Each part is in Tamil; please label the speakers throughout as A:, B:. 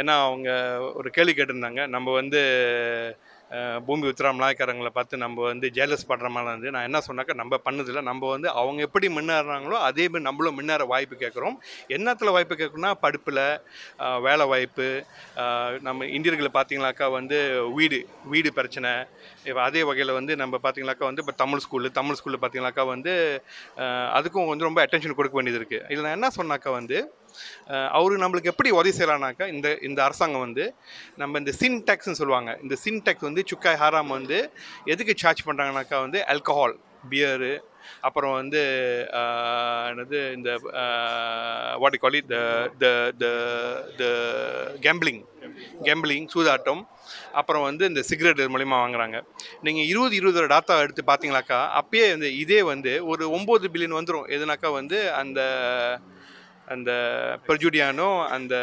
A: ஏன்னா அவங்க ஒரு கேள்வி கேட்டிருந்தாங்க. நம்ம வந்து பூமி உத்ரா நாயக்காரங்களை பார்த்து நம்ம வந்து ஜேலஸ் படுற மாதிரி இருந்து நான் என்ன சொன்னாக்கா நம்ம பண்ணதில்லை. நம்ம வந்து அவங்க எப்படி முன்னேறாங்களோ அதே மாதிரி நம்மளும் முன்னேற வாய்ப்பு கேட்குறோம். என்னத்தில் வாய்ப்பு கேட்குறோம்னா படிப்பில் வேலை வாய்ப்பு நம்ம இந்தியர்களை பார்த்தீங்களாக்கா வந்து வீடு வீடு பிரச்சனை இப்போ அதே வகையில் வந்து நம்ம பார்த்தீங்களாக்கா வந்து இப்போ தமிழ் ஸ்கூலு தமிழ் ஸ்கூலில் பார்த்தீங்களாக்கா வந்து அதுக்கும் வந்து ரொம்ப அட்டென்ஷன் கொடுக்க வேண்டியது இருக்குது இதில் நான் என்ன சொன்னாக்கா வந்து அவர் நம்மளுக்கு எப்படி உதவி செய்யலாம்னாக்கா இந்த இந்த அரசாங்கம் வந்து நம்ம இந்த சின் டேக்ஸ்னு சொல்லுவாங்க. இந்த சின் டேக்ஸ் வந்து சுக்காய் ஹாராம் வந்து எதுக்கு சார்ஜ் பண்ணுறாங்கனாக்கா வந்து ஆல்கஹால் பியரு அப்புறம் வந்து என்னது இந்த வாட் காலி த த த த கேம்பிளிங் கேம்பிளிங் சூதாட்டம் அப்புறம் வந்து இந்த சிகரெட் மூலிமா வாங்குறாங்க. நீங்கள் இருபது இருபது டாட்டா எடுத்து பார்த்தீங்களாக்கா அப்பயே வந்து இதே வந்து ஒரு ஒம்பது பில்லியன் வந்துடும் எதுனாக்கா வந்து அந்த அந்த பெர்ஜுடியானோ அந்த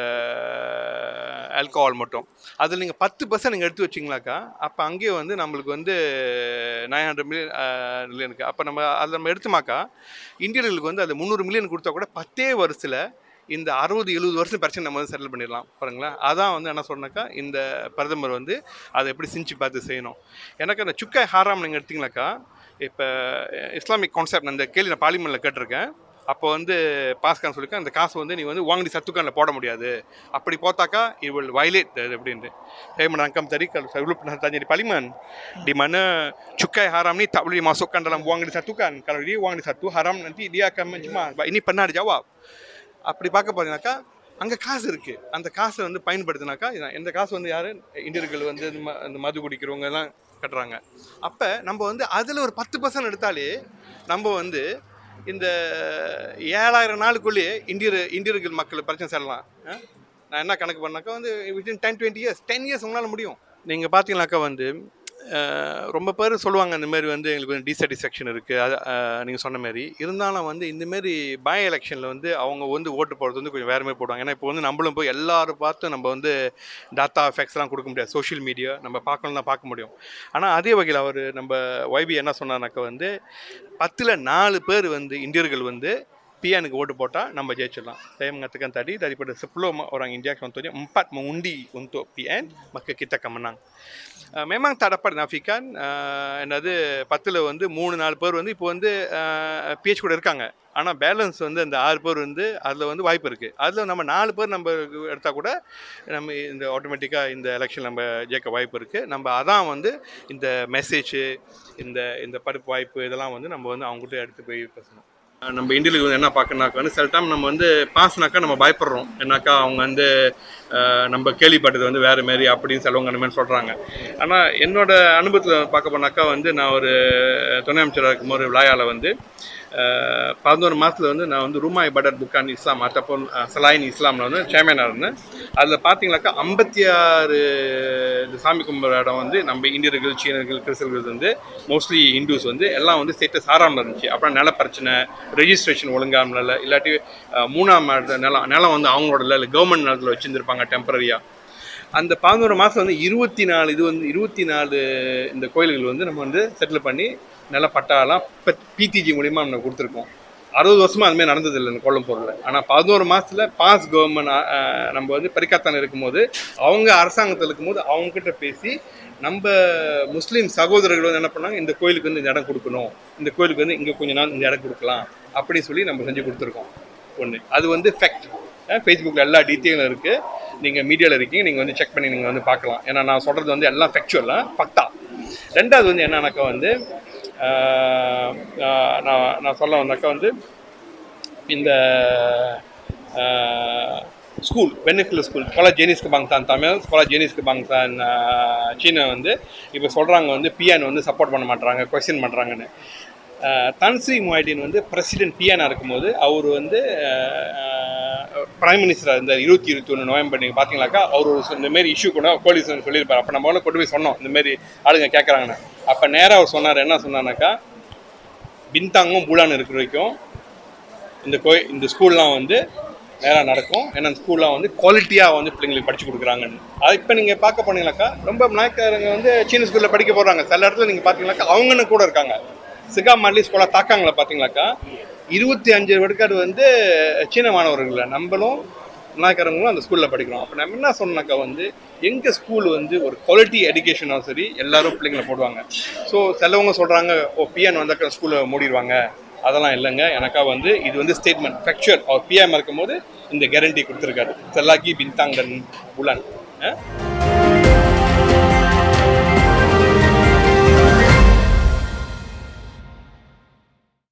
A: ஆல்கஹால் மட்டும். அதில் நீங்கள் பத்து பர்சன்ட் நீங்கள் எடுத்து வச்சிங்களாக்கா அப்போ அங்கேயே வந்து நம்மளுக்கு வந்து நைன் ஹண்ட்ரட் மில்லியன் மில்லியனுக்கு அப்போ நம்ம அதில் நம்ம எடுத்துமாக்கா இந்தியர்களுக்கு வந்து அது முந்நூறு மில்லியன் கொடுத்தா கூட பத்தே வருஷத்தில் இந்த அறுபது எழுபது வருஷம் பிரச்சனை நம்ம வந்து செட்டில் பண்ணிடலாம் பாருங்களேன். அதான் வந்து என்ன சொன்னாக்கா இந்த பிரதமர் வந்து அதை எப்படி சிந்திச்சு பார்த்து செய்யணும். எனக்கு அந்த சுக்காய் ஹாராம் நீங்கள் எடுத்தீங்களாக்கா இப்போ இஸ்லாமிக் கான்செப்ட் அந்த கேள்வி நான் பார்லிமெண்ட்டில் கேட்டிருக்கேன். அப்போ வந்து பாஸ்கான் சொல்லியிருக்கேன் அந்த காசு வந்து நீ வந்து வாங்கி சத்துக்கானில் போட முடியாது. அப்படி போத்தாக்கா it வில் violate the அப்படின்ட்டு. Saya merangkam tadi kalau saya dulu pernah tanya di parlimen di mana cukai haram ni tak boleh dimasukkan dalam wang disatukan kalau dia wang disatu haram nanti dia akan mencemar Sebab ini pernah dijawab அப்படி பார்க்க போறீங்கனாக்கா அங்கே காசு இருக்குது அந்த காசை வந்து பயன்படுத்தினாக்கா இதான். இந்த காசு வந்து யார்? இந்தியர்கள் வந்து இந்த ம- மது குடிக்கிறவங்க எல்லாம் கட்டுறாங்க. அப்போ நம்ம வந்து அதில் ஒரு பத்து பர்சன்ட் எடுத்தாலே நம்ம வந்து இந்த ஏழாயிரம் நாளுக்குள்ளேயே இந்தியர் இந்தியர்கள் மக்கள் பிரச்சனை செல்லலாம் நான் என்ன கணக்கு பண்ணாக்கா வந்து within ten twenty years ten years உங்களால் முடியும். நீங்கள் பார்த்தீங்கன்னாக்கா வந்து ரொம்ப பேர் சொல்லுவாங்க இந்த மாதிரி வந்து எங்களுக்கு வந்து டிசாட்டிஸ்ஃபேக்ஷன் இருக்குது அது நீங்கள் சொன்ன மாதிரி. இருந்தாலும் வந்து இந்தமாரி பாய் பை எலெக்ஷனில் வந்து அவங்க வந்து ஓட்டு போடுறது வந்து கொஞ்சம் வேறு மாதிரி போடுவாங்க. ஏன்னா இப்போ வந்து நம்மளும் போய் எல்லோரும் பார்த்து நம்ம வந்து டாட்டா எஃபெக்ட்ஸ்லாம் கொடுக்க முடியாது. சோஷியல் மீடியா நம்ம பார்க்கணும் தான் பார்க்க முடியும். ஆனால் அதே வகையில் அவர் நம்ம ஒய்பி என்ன சொன்னார்னாக்க வந்து பத்தில் நாலு பேர் வந்து இந்தியர்கள் வந்து பிஎனுக்கு ஓட்டு போட்டால் நம்ம ஜெயிச்சிடலாம். saya mengatakan tadi daripada 10 இந்தியாவுக்கு வந்து contohnya empat mengundi PN PN maka kita memang tak dapat nafikan என்னது பத்தில் வந்து மூணு நாலு பேர் வந்து இப்போ வந்து பிஹெச் கூட இருக்காங்க. ஆனால் பேலன்ஸ் வந்து அந்த ஆறு பேர் வந்து அதில் வந்து வாய்ப்பு இருக்குது அதில் நம்ம நாலு பேர் நம்ம எடுத்தால் கூட நம்ம இந்த ஆட்டோமேட்டிக்காக இந்த எலெக்ஷன் நம்ம ஜெயிக்க வாய்ப்பு இருக்குது நம்ம அதான் வந்து இந்த மெசேஜ் இந்த இந்த படிப்பு வாய்ப்பு இதெல்லாம் வந்து நம்ம வந்து அவங்ககிட்ட எடுத்து போய் பேசணும். நம்ம இந்தியர்களுக்கு வந்து என்ன பார்க்கணாக்கா வந்து சில டைம் நம்ம வந்து பாஸ்னாக்கா நம்ம பயப்படுறோம். என்னக்கா அவங்க வந்து நம்ம கேள்விப்பட்டது வந்து வேறு மாரி அப்படின்னு சிலவங்க அந்த மாதிரி சொல்கிறாங்க ஆனால் என்னோட அனுபவத்தில் பார்க்க போனாக்கா வந்து நான் ஒரு துணை அமைச்சராக இருக்கும்போது விழாயால் வந்து பதினோரு மாதத்தில் வந்து நான் வந்து ரூமாய் படர் புக்கான் இஸ்லாம் அட்டப்போ சலாயின் இஸ்லாமில் வந்து சேர்மேனாக இருந்தேன். அதில் பார்த்தீங்கனாக்கா ஐம்பத்தி ஆறு இந்த சாமி கும்பிட்ற இடம் வந்து நம்ம இந்தியர்கள் சீனர்கள் கிறிஸ்தவர்கள் வந்து மோஸ்ட்லி இந்துஸ் வந்து எல்லாம் வந்து ஸ்டேட்டஸ் ஆறாமல் இருந்துச்சு. அப்புறம் நில பிரச்சனை ரெஜிஸ்ட்ரேஷன் ஒழுங்காமல் இல்லை இல்லாட்டி மூணாம் நிலம் நிலம் வந்து அவங்களோட இல்லை இல்லை கவர்மெண்ட் நிலத்தில் வச்சுருந்துருப்பாங்க டெம்பரரியாக அந்த பதினோரு மாதம் வந்து இருபத்தி நாலு இது வந்து இருபத்தி நாலு இந்த கோயில்கள் வந்து நம்ம வந்து செட்டில் பண்ணி நல்லா பட்டாலாம் இப்போ பிடிஜி மூலிமா நம்ம கொடுத்துருக்கோம். அறுபது வருஷமாக அதுமாதிரி நடந்தது இல்லை இந்த கொல்லம்பூரில் ஆனால் பதினோரு மாதத்தில் பாஸ் கவர்மெண்ட் நம்ம வந்து பரிக்காத்தான இருக்கும்போது அவங்க அரசாங்கத்தில் இருக்கும்போது அவங்கக்கிட்ட பேசி நம்ம முஸ்லீம் சகோதரர்கள் வந்து என்ன பண்ணாங்க இந்த கோயிலுக்கு வந்து இந்த இடம் கொடுக்கணும். இந்த கோயிலுக்கு வந்து இங்கே கொஞ்ச நாள் இந்த இடம் கொடுக்கலாம் அப்படின்னு சொல்லி நம்ம செஞ்சு கொடுத்துருக்கோம். ஒன்று அது வந்து ஃபேக்ட் ஃபேஸ்புக்கில் எல்லா டீட்டெயிலும் இருக்குது நீங்கள் மீடியாவில் இருக்கீங்க நீங்கள் வந்து செக் பண்ணி நீங்கள் வந்து பார்க்கலாம். ஏன்னா நான் சொல்கிறது வந்து எல்லாம் ஃபெக்சுவலாக ஃபக்டா ரெண்டாவது வந்து என்னன்னாக்கா வந்து நான் நான் சொல்ல வந்தாக்கா வந்து இந்த ஸ்கூல் வெனிஸ்ல ஸ்கூல் ஸ்கோலா ஜெனிஸ்க்கு கபாங்தான் தமிழ் ஸ்கோலா ஜெனிஸ்க்கு கபாங்தான் சீனை வந்து இப்போ சொல்கிறாங்க வந்து பிஎன் வந்து சப்போர்ட் பண்ண மாட்டாங்க கொஸ்டின் பண்ணுறாங்கன்னு தன்ஸ்ரீ முவாய்டின் வந்து பிரசிடென்ட் பிஎனாக இருக்கும்போது அவர் வந்து பிரைம் மினிஸ்டர் இந்த இருபத்தி இருபத்தி ஒன்று நவம்பர் நீங்கள் பார்த்தீங்களாக்கா அவர் ஒரு இந்த மாதிரி இஷ்யூ கூட கோலிசன் சொல்லியிருப்பார். அப்போ நம்ம கொண்டு போய் சொன்னோம். இந்த மாதிரி ஆளுங்க கேட்குறாங்கன்னு அப்போ நேராக அவர் சொன்னார் என்ன சொன்னார்னாக்கா பின்தாங்கும் பூலான் இருக்கிற வரைக்கும் இந்த கோய் இந்த ஸ்கூல்லாம் வந்து நேராக நடக்கும். ஏன்னா அந்த ஸ்கூல்லாம் வந்து குவாலிட்டியாக வந்து பிள்ளைங்களுக்கு படித்து கொடுக்குறாங்கன்னு. அது இப்போ நீங்கள் பார்க்க போனீங்களாக்கா ரொம்ப நாயக்காரங்க வந்து சீன ஸ்கூலில் படிக்க போகிறாங்க சில இடத்துல நீங்கள் பார்த்தீங்கன்னாக்கா அவங்கன்னு கூட இருக்காங்க. சிகா மாட்லி ஸ்கூலாக தாக்காங்களா பார்த்தீங்களாக்கா இருபத்தி அஞ்சு விடுக்காடு வந்து சீன மாணவர்கள் நம்மளும் நாய்க்காரங்களும் அந்த ஸ்கூலில் படிக்கிறோம். அப்போ நம்ம என்ன சொன்னாக்கா வந்து எங்கள் ஸ்கூல் வந்து ஒரு குவாலிட்டி எஜுகேஷனும் சரி எல்லாரும் பிள்ளைங்களை போடுவாங்க. ஸோ சிலவங்க சொல்கிறாங்க ஓ பிஎன் வந்தாக்கா ஸ்கூலை மூடிடுவாங்க. அதெல்லாம் இல்லைங்க. எனக்கா வந்து இது வந்து ஸ்டேட்மெண்ட் ஃபேக்சுவல் அவர் பிஎம் இருக்கும்போது இந்த கேரண்டி கொடுத்துருக்காரு. செல்லாக்கி பின்தாங்கன் புலன்